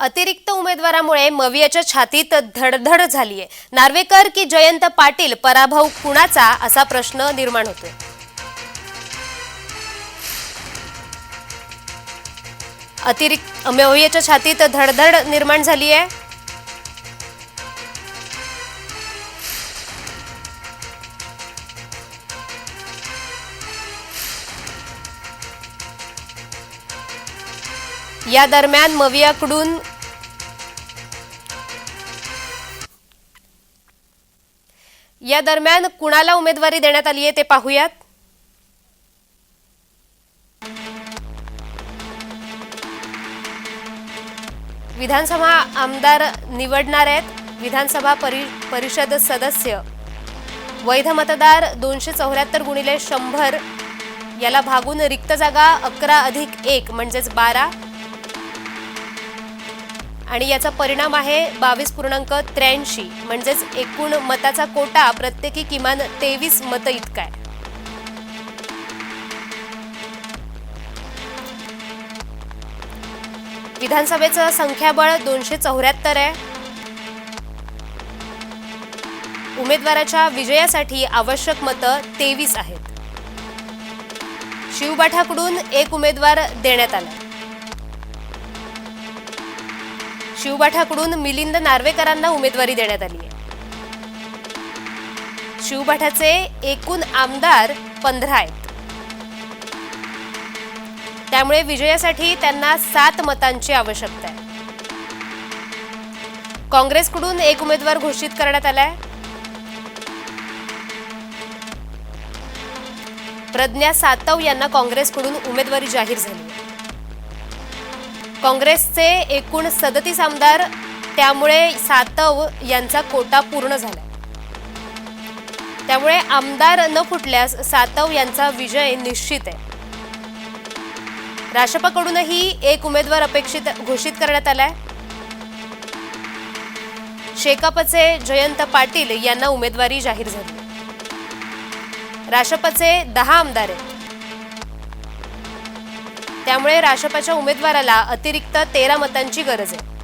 अतिरिक्त उमेदवारामुळे मवियाच्या छातीत धडधड झालीय. नार्वेकर की जयंत पाटील पराभव कुणाचा असा प्रश्न निर्माण होतोय? अतिरिक्त मवियाच्या छातीत धडधड निर्माण झाली आहे या दरम्यान मवियाकडून या दरम्यान कुणाला उमेदवारी देण्यात आली आहे ते पाहूयात. विधानसभा आमदार निवडणार आहेत. विधानसभा परि परिषद सदस्य. वैध मतदार दोनशे चौऱ्याहत्तर गुणिले शंभर. याला भागून रिक्त जागा अकरा अधिक एक म्हणजेच बारा. आणि याचा परिणाम आहे बावीस पूर्णांक त्र्याऐंशी. म्हणजेच एकूण मताचा कोटा प्रत्येकी किमान तेवीस मतं इतका आहे. विधानसभेचं संख्याबळ दोनशे चौऱ्याहत्तर आहे. उमेदवाराच्या विजयासाठी आवश्यक मतं तेवीस आहेत. शिवबाठाकडून एक उमेदवार देण्यात आला. शिवबाठाकडून मिलिंद नार्वेकरांना उमेदवारी देण्यात आली आहे. शिवबाठाचे एकूण आमदार पंधरा आहेत. त्यामुळे विजयासाठी त्यांना सात मतांची आवश्यकता आहे. काँग्रेसकडून एक उमेदवार घोषित करण्यात आलाय प्रज्ञा सातव यांना काँग्रेसकडून उमेदवारी जाहीर झाली आहे. काँग्रेसचे एकूण सदतीस आमदार त्यामुळे सातव यांचा कोटा पूर्ण झाला. त्यामुळे आमदार न फुटल्यास सातव यांचा विजय निश्चित आहे. राष्ट्रपाकडूनही एक उमेदवार अपेक्षित घोषित करण्यात आलाय. शेकापचे जयंत पाटील यांना उमेदवारी जाहीर झाली. राष्ट्रपचे दहा आमदार आहेत. त्यामुळे राष्ट्रपाच्या उमेदवाराला अतिरिक्त तेरा मतांची गरज आहे.